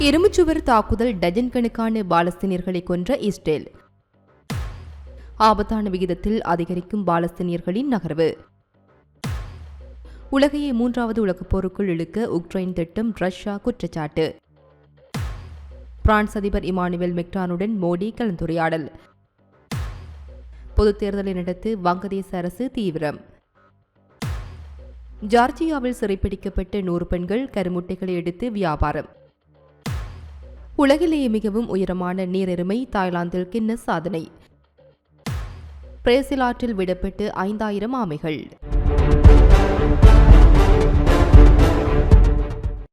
இரும்புச்சுவர் தாக்குதல் டஜன் கணக்கான பாலஸ்தீனியர்களை கொன்ற இஸ்ரேல். ஆபத்தான விகிதத்தில் அதிகரிக்கும் பாலஸ்தீனியர்களின் நகர்வு. உலகையே மூன்றாவது உலகப் போருக்குள் இழுக்க உக்ரைன் திட்டம் ரஷ்யா குற்றச்சாட்டு. பிரான்ஸ் அதிபர் இமானுவேல் மெக்ரானுடன் மோடி கலந்துரையாடல். பொதுத் தேர்தலை நடத்து வங்கதேச அரசு தீவிரம். ஜார்ஜியாவில் சிறைப்பிடிக்கப்பட்ட நூறு பெண்கள் கருமுட்டைகளை எடுத்து வியாபாரம். உலகிலேயே மிகவும் உயரமான நீரெருமை தாய்லாந்தில் கின்னஸ் சாதனை. பிரேசில் ஆற்றில் விடப்பட்டு ஐந்தாயிரம் ஆமைகள்.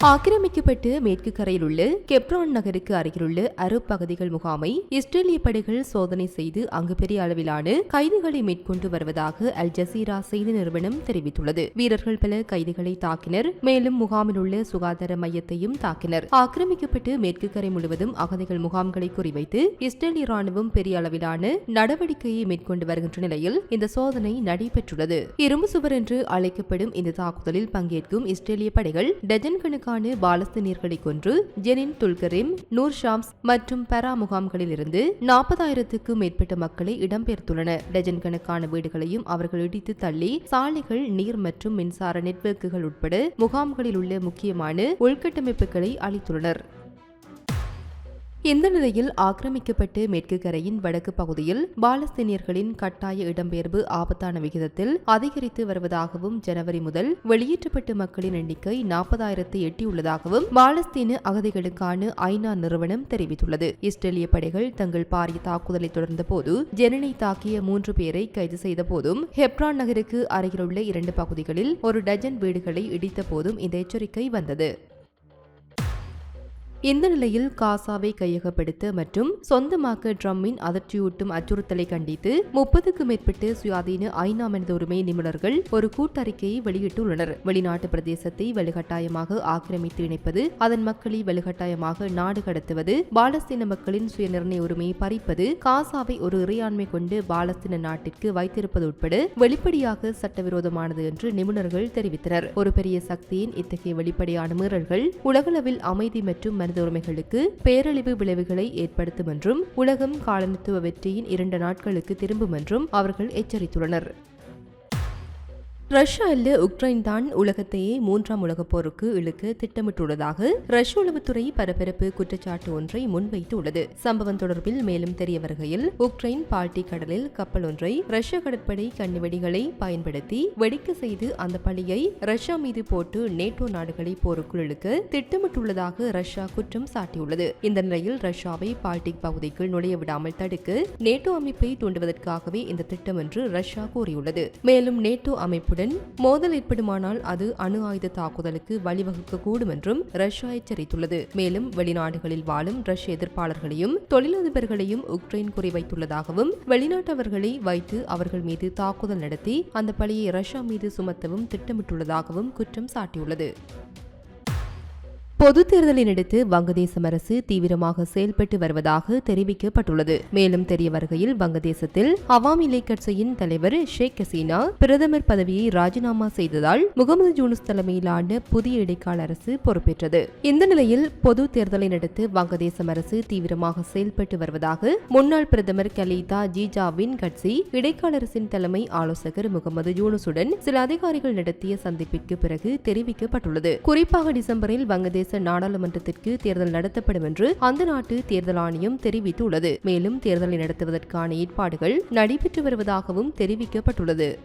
ஆக்கிரமிக்கப்பட்டு மேற்கு கரையில் உள்ள கெப்ரான் நகருக்கு அருகிலுள்ள அரப் பகுதிகள் முகாமை இஸ்ரேலிய படைகள் சோதனை செய்து அங்கு பெரிய அளவிலான கைதுகளை மேற்கொண்டு வருவதாக அல் ஜசீரா செய்தி நிறுவனம் தெரிவித்துள்ளது. வீரர்கள் பல கைதிகளை தாக்கினர். மேலும் முகாமில் உள்ள சுகாதார மையத்தையும் தாக்கினர். ஆக்கிரமிக்கப்பட்டு மேற்கு கரை முழுவதும் அகதிகள் முகாம்களை குறிவைத்து இஸ்ரேலிய ராணுவம் பெரிய அளவிலான நடவடிக்கையை மேற்கொண்டு வருகின்ற நிலையில் இந்த சோதனை நடைபெற்றுள்ளது. இரும்பு சுவர் என்று அழைக்கப்படும் இந்த தாக்குதலில் பங்கேற்கும் இஸ்ரேலிய படைகள் டஜன் கணக்கு கணக்கான பாலஸ்தீனியர்களை கொன்று ஜெனின் துல்கரிம் நூர் ஷாம்ஸ் மற்றும் பெரா முகாம்களில் இருந்து நாற்பதாயிரத்துக்கும் மேற்பட்ட மக்களை இடம்பெயர்த்துள்ளனர். டஜன் கணக்கான வீடுகளையும் அவர்கள் இடித்து தள்ளி சாலைகள் நீர் மற்றும் மின்சார நெட்வொர்க்குகள் உட்பட முகாம்களில் உள்ள முக்கியமான உள்கட்டமைப்புகளை அளித்துள்ளனர். இந்த நிலையில் ஆக்கிரமிக்கப்பட்டு மேற்கு கரையின் வடக்கு பகுதியில் பாலஸ்தீனியர்களின் கட்டாய இடம்பெயர்வு ஆபத்தான விகிதத்தில் அதிகரித்து வருவதாகவும் ஜனவரி முதல் வெளியேற்றப்பட்ட மக்களின் எண்ணிக்கை நாற்பதாயிரத்தை எட்டியுள்ளதாகவும் பாலஸ்தீன அகதிகளுக்கான ஐநா நிறுவனம் தெரிவித்துள்ளது. இஸ்ரேலிய படைகள் தங்கள் பாரிய தாக்குதலை தொடர்ந்த போது ஜெனனை தாக்கிய மூன்று பேரை கைது செய்த போதும் ஹெப்ரான் நகருக்கு அருகிலுள்ள இரண்டு பகுதிகளில் ஒரு டஜன் வீடுகளை இடித்த போதும் இந்த எச்சரிக்கை வந்தது. இந்த நிலையில் காசாவை கையகப்படுத்த மற்றும் சொந்தமாக்க ட்ரம்மின் அதிர்ச்சியூட்டும் அச்சுறுத்தலை கண்டித்து முப்பதுக்கு மேற்பட்ட சுயாதீன ஐநா மனித உரிமை நிபுணர்கள் ஒரு கூட்டறிக்கையை வெளியிட்டுள்ளனர். வெளிநாட்டு பிரதேசத்தை வலுக்கட்டாயமாக ஆக்கிரமித்து இணைப்பது அதன் மக்களை வலுக்கட்டாயமாக நாடு கடத்துவது பாலஸ்தீன மக்களின் சுயநிர்ணய உரிமையை பறிப்பது காசாவை ஒரு இறையாண்மை கொண்டு பாலஸ்தீன நாட்டிற்கு வைத்திருப்பது உட்பட வெளிப்படையாக சட்டவிரோதமானது என்று நிபுணர்கள் தெரிவித்தனர். ஒரு பெரிய சக்தியின் இத்தகைய வெளிப்படையான மீறல்கள் உலகளவில் அமைதி மற்றும் மனித உரிமைகளுக்கு பேரழிவு விளைவுகளை ஏற்படுத்தும் என்றும் உலகம் காலனித்துவ வெற்றியின் இரண்டு நாட்களுக்கு திரும்பும் என்றும் அவர்கள் எச்சரித்துள்ளனர். ரஷ்யா அல்ல உக்ரைன் தான் உலகத்தையே மூன்றாம் உலகப் போருக்கு இழுக்க திட்டமிட்டுள்ளதாக ரஷ்ய உளவுத்துறை பரபரப்பு குற்றச்சாட்டு ஒன்றை முன்வைத்துள்ளது. சம்பவம் தொடர்பில் மேலும் தெரிய வருகையில் உக்ரைன் பால்டி கடலில் கப்பல் ஒன்றை ரஷ்ய கடற்படை கண்ணிவெடிகளை பயன்படுத்தி வெடிக்க செய்து அந்த பழியை ரஷ்யா மீது போட்டு நேட்டோ நாடுகளை போருக்குள் இழுக்க திட்டமிட்டுள்ளதாக ரஷ்யா குற்றம் சாட்டியுள்ளது. இந்த நிலையில் ரஷ்யாவை பால்டிக் பகுதிக்குள் நுழைய விடாமல் தடுக்க நேட்டோ அமைப்பை தூண்டுவதற்காகவே இந்த திட்டம் என்று ரஷ்யா கூறியுள்ளது. மேலும் நேட்டோ அமைப்பு உடன் மோதல் ஏற்படுமானால் அது அணு ஆயுத தாக்குதலுக்கு வழிவகுக்கக்கூடும் என்றும் ரஷ்யா எச்சரித்துள்ளது. மேலும் வெளிநாடுகளில் வாழும் ரஷ்ய எதிர்ப்பாளர்களையும் தொழிலதிபர்களையும் உக்ரைன் குறிவைத்துள்ளதாகவும் வெளிநாட்டவர்களை வைத்து அவர்கள் மீது தாக்குதல் நடத்தி அந்த பழியை ரஷ்யா மீது சுமத்தவும் திட்டமிட்டுள்ளதாகவும் குற்றம் சாட்டியுள்ளது. பொது தேர்தலினடுத்து வங்கதேசம் அரசு தீவிரமாக செயல்பட்டு வருவதாக தெரிவிக்கப்பட்டுள்ளது. மேலும் தெரிய வருகையில் வங்கதேசத்தில் அவாமி லீக் கட்சியின் தலைவர் ஷேக் ஹசீனா பிரதமர் பதவியை ராஜினாமா செய்ததால் முகமது ஜூனுஸ் தலைமையிலான புதிய இடைக்கால அரசு பொறுப்பேற்றது. இந்த நிலையில் பொது தேர்தலை வங்கதேசம் அரசு தீவிரமாக செயல்பட்டு வருவதாக முன்னாள் பிரதமர் கலீதா ஜீஜாவின் கட்சி இடைக்கால அரசின் தலைமை ஆலோசகர் முகமது ஜூனுசுடன் சில அதிகாரிகள் நடத்திய சந்திப்பிற்கு பிறகு தெரிவிக்கப்பட்டுள்ளது. குறிப்பாக டிசம்பரில் வங்கதேச நாடாளுமன்றத்திற்கு தேர்தல் நடத்தப்படும் என்று அந்த நாட்டு தேர்தல் ஆணையம் தெரிவித்துள்ளது. மேலும் தேர்தலை நடத்துவதற்கான ஏற்பாடுகள் நடைபெற்று வருவதாகவும் தெரிவிக்கப்பட்டுள்ளது.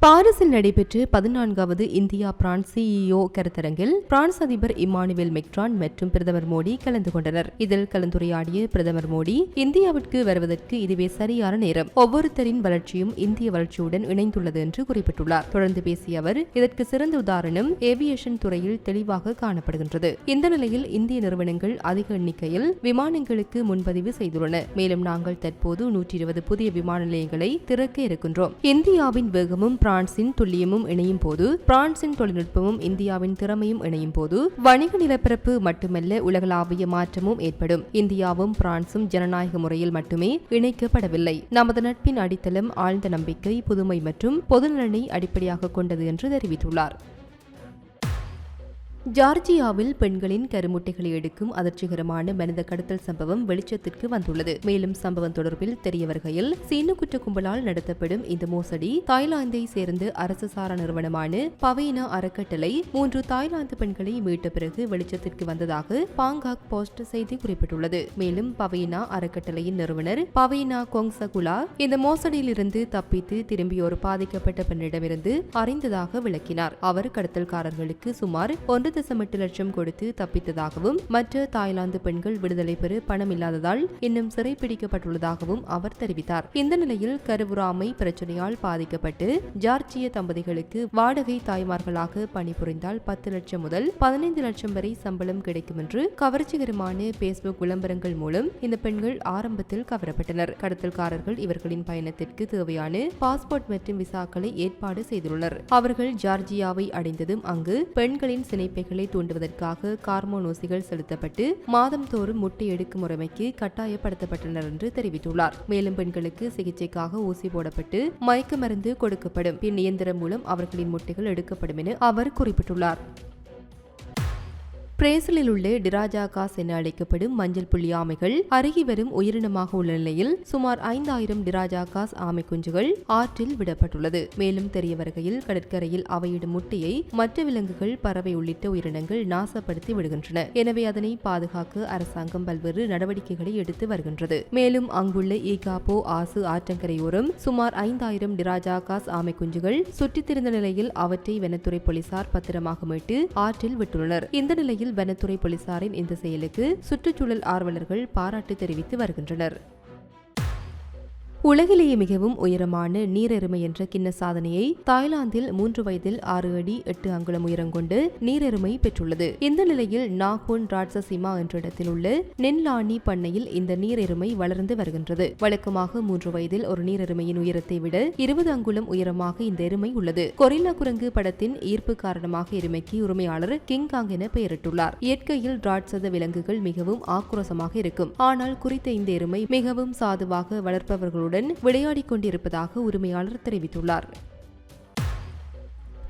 பாரிஸில் நடைபெற்ற பதினான்காவது இந்தியா பிரான்ஸ் சிஇஓ கருத்தரங்கில் பிரான்ஸ் அதிபர் இமானுவேல் மெக்ரான் மற்றும் பிரதமர் மோடி கலந்து கொண்டனர். இதில் கலந்துரையாடிய பிரதமர் மோடி இந்தியாவிற்கு வருவதற்கு இதுவே சரியான நேரம். ஒவ்வொருத்தரின் வளர்ச்சியும் இந்திய வளர்ச்சியுடன் இணைந்துள்ளது என்று குறிப்பிட்டுள்ளார். தொடர்ந்து பேசிய அவர் இதற்கு சிறந்த உதாரணம் ஏவியேஷன் துறையில் தெளிவாக காணப்படுகின்றது. இந்த நிலையில் இந்திய நிறுவனங்கள் அதிக எண்ணிக்கையில் விமானங்களுக்கு முன்பதிவு செய்துள்ளன. மேலும் நாங்கள் தற்போது நூற்றி இருபது புதிய விமான நிலையங்களை திறக்க இருக்கின்றோம். இந்தியாவின் வேகமும் பிரான்சின் துல்லியமும் இணையும் போது பிரான்சின் தொழில்நுட்பமும் இந்தியாவின் திறமையும் இணையும் போது வணிக நிலப்பரப்பு மட்டுமல்ல உலகளாவிய மாற்றமும் ஏற்படும். இந்தியாவும் பிரான்சும் ஜனநாயக முறையில் மட்டுமே இணைக்கப்படவில்லை. நமது நட்பின் அடித்தளம் ஆழ்ந்த நம்பிக்கை புதுமை மற்றும் பொதுநலனை அடிப்படையாக கொண்டது என்று தெரிவித்துள்ளார். ஜார்ஜியாவில் பெண்களின் கருமுட்டைகளை எடுக்கும் அதிர்ச்சிகரமான மனித கடத்தல் சம்பவம் வெளிச்சத்திற்கு வந்துள்ளது. மேலும் சம்பவம் தொடர்பில் தெரிய வருகையில் சீன குற்ற கும்பலால் நடத்தப்படும் இந்த மோசடி தாய்லாந்தை சேர்ந்த அரசு சாரா நிறுவனமான பவேனா அறக்கட்டளை மூன்று தாய்லாந்து பெண்களை மீட்ட பிறகு வெளிச்சத்திற்கு வந்ததாக பாங்காக் போஸ்ட் செய்தி குறிப்பிட்டுள்ளது. மேலும் பவீனா அறக்கட்டளையின் நிறுவனர் பவீனா கொங்சகுலா இந்த மோசடியிலிருந்து தப்பித்து திரும்பிய ஒரு பாதிக்கப்பட்ட பெண்ணிடமிருந்து அறிந்ததாக விளக்கினார். அவர் கடத்தல்காரர்களுக்கு சுமார் ஒன்று தசம் எட்டு லட்சம் கொடுத்து தப்பித்ததாகவும் மற்ற தாய்லாந்து பெண்கள் விடுதலை பெற பணம் இல்லாததால் இன்னும் சிறைப்பிடிக்கப்பட்டுள்ளதாகவும் அவர் தெரிவித்தார். இந்த நிலையில் கருவுராமை பிரச்சனையால் பாதிக்கப்பட்டு ஜார்ஜிய தம்பதிகளுக்கு வாடகை தாய்மார்களாக பணிபுரிந்தால் பத்து லட்சம் முதல் பதினைந்து லட்சம் வரை சம்பளம் கிடைக்கும் என்று கவர்ச்சிகரமான பேஸ்புக் விளம்பரங்கள் மூலம் இந்த பெண்கள் ஆரம்பத்தில் கவரப்பட்டனர். கடத்தல்காரர்கள் இவர்களின் பயணத்திற்கு தேவையான பாஸ்போர்ட் மற்றும் விசாக்களை ஏற்பாடு செய்துள்ளனர். அவர்கள் ஜார்ஜியாவை அடைந்ததும் அங்கு பெண்களின் சினைப்பைகளை தூண்டுவதற்காக கார்மோனோசிகள் செலுத்தப்பட்டு மாதம்தோறும் முட்டை எடுக்கும் முறைமைக்கு கட்டாயப்படுத்தப்பட்டனர் என்று தெரிவித்துள்ளார். மேலும் பெண்களுக்கு சிகிச்சைக்காக ஊசி போடப்பட்டு மயக்க மருந்து கொடுக்கப்படும். பின் இயந்திரம் மூலம் அவர்களின் முட்டைகள் எடுக்கப்படும் என அவர் குறிப்பிட்டுள்ளார். பிரேசிலில் உள்ள டிராஜாகாஸ் என அழைக்கப்படும் மஞ்சள் புள்ளி ஆமைகள் அருகி வரும் உயிரினமாக உள்ள நிலையில் சுமார் ஐந்தாயிரம் டிராஜாகாஸ் ஆமை குஞ்சுகள் ஆற்றில் விடப்பட்டுள்ளது. மேலும் தெரிய வருகையில் கடற்கரையில் அவையிடும் முட்டையை மற்ற விலங்குகள் பறவை உள்ளிட்ட உயிரினங்கள் நாசப்படுத்தி விடுகின்றன. எனவே அதனை பாதுகாக்க அரசாங்கம் பல்வேறு நடவடிக்கைகளை எடுத்து வருகின்றது. மேலும் அங்குள்ள ஈகாப்போ ஆசு ஆற்றங்கரையோரம் சுமார் ஐந்தாயிரம் டிராஜாகாஸ் ஆமை குஞ்சுகள் சுற்றித்திருந்த நிலையில் அவற்றை வனத்துறை போலீசார் பத்திரமாக மீட்டு ஆற்றில் விட்டுள்ளனர். இந்த நிலையில் வனத்துறை போலீசாரின் இந்த செயலுக்கு சுற்றுச்சூழல் ஆர்வலர்கள் பாராட்டு தெரிவித்து வருகின்றனர். உலகிலேயே மிகவும் உயரமான நீரெருமை என்ற கிண்ண சாதனையை தாய்லாந்தில் மூன்று வயதில் ஆறு அடி எட்டு அங்குலம் உயரம் கொண்டு நீரெருமை பெற்றுள்ளது. இந்த நிலையில் நாகோன் ராட்சசிமா என்ற இடத்தில் உள்ள நென்லானி பண்ணையில் இந்த நீரெருமை வளர்ந்து வருகின்றது. வழக்கமாக மூன்று வயதில் ஒரு நீரெருமையின் உயரத்தை விட இருபது அங்குலம் உயரமாக இந்த எருமை உள்ளது. கொரில்லா குரங்கு படத்தின் ஈர்ப்பு காரணமாக எருமைக்கு உரிமையாளர் கிங்காங் என பெயரிட்டுள்ளார். இயற்கையில் ராட்சத விலங்குகள் மிகவும் ஆக்ரோசமாக இருக்கும். ஆனால் குறித்த இந்த எருமை மிகவும் சாதுவாக வளர்ப்பவர்களுடன் விளையாடிக் கொண்டிருப்பதாக உரிமையாளர் தெரிவித்துள்ளார்.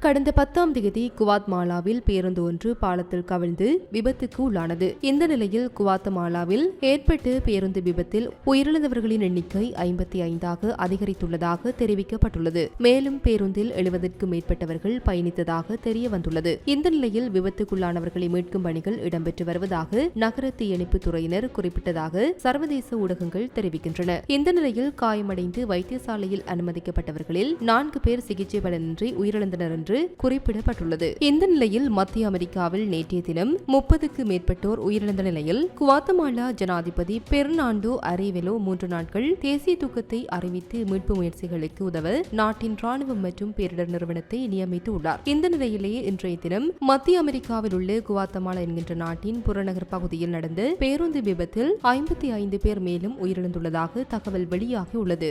கடந்த பத்தாம் தேதி குவாத்மாலாவில் பேருந்து ஒன்று பாலத்தில் கவிழ்ந்து விபத்துக்கு உள்ளானது. இந்த நிலையில் குவாத்மாலாவில் ஏற்பட்ட பேருந்து விபத்தில் உயிரிழந்தவர்களின் எண்ணிக்கை ஐம்பத்தி ஐந்தாக அதிகரித்துள்ளதாக தெரிவிக்கப்பட்டுள்ளது. மேலும் பேருந்தில் எழுபதற்கும் மேற்பட்டவர்கள் பயணித்ததாக தெரிய வந்துள்ளது. இந்த நிலையில் விபத்துக்குள்ளானவர்களை மீட்கும் பணிகள் இடம்பெற்று வருவதாக நகர தீயணைப்பு துறையினர் குறிப்பிட்டதாக சர்வதேச ஊடகங்கள் தெரிவிக்கின்றன. இந்த நிலையில் காயமடைந்து வைத்தியசாலையில் அனுமதிக்கப்பட்டவர்களில் நான்கு பேர் சிகிச்சை பலனின்றி உயிரிழந்தனர் என்று குறிப்பிடப்பட்டுள்ளது. இந்த நிலையில் மத்திய அமெரிக்காவில் நேற்றைய தினம் முப்பதுக்கு மேற்பட்டோர் உயிரிழந்த நிலையில் குவாத்தமாலா ஜனாதிபதி பெர்னாண்டோ அரேவெலோ மூன்று நாட்கள் தேசிய தூக்கத்தை அறிவித்து மீட்பு முயற்சிகளுக்கு உதவ நாட்டின் ராணுவம் மற்றும் பேரிடர் நிறுவனத்தை நியமித்து உள்ளார். இந்த நிலையிலேயே இன்றைய தினம் மத்திய அமெரிக்காவில் உள்ள குவாத்தமாலா என்கின்ற நாட்டின் புறநகர் பகுதியில் நடந்த பேருந்து விபத்தில் ஐம்பத்தி ஐந்து பேர் மேலும் உயிரிழந்துள்ளதாக தகவல் வெளியாகியுள்ளது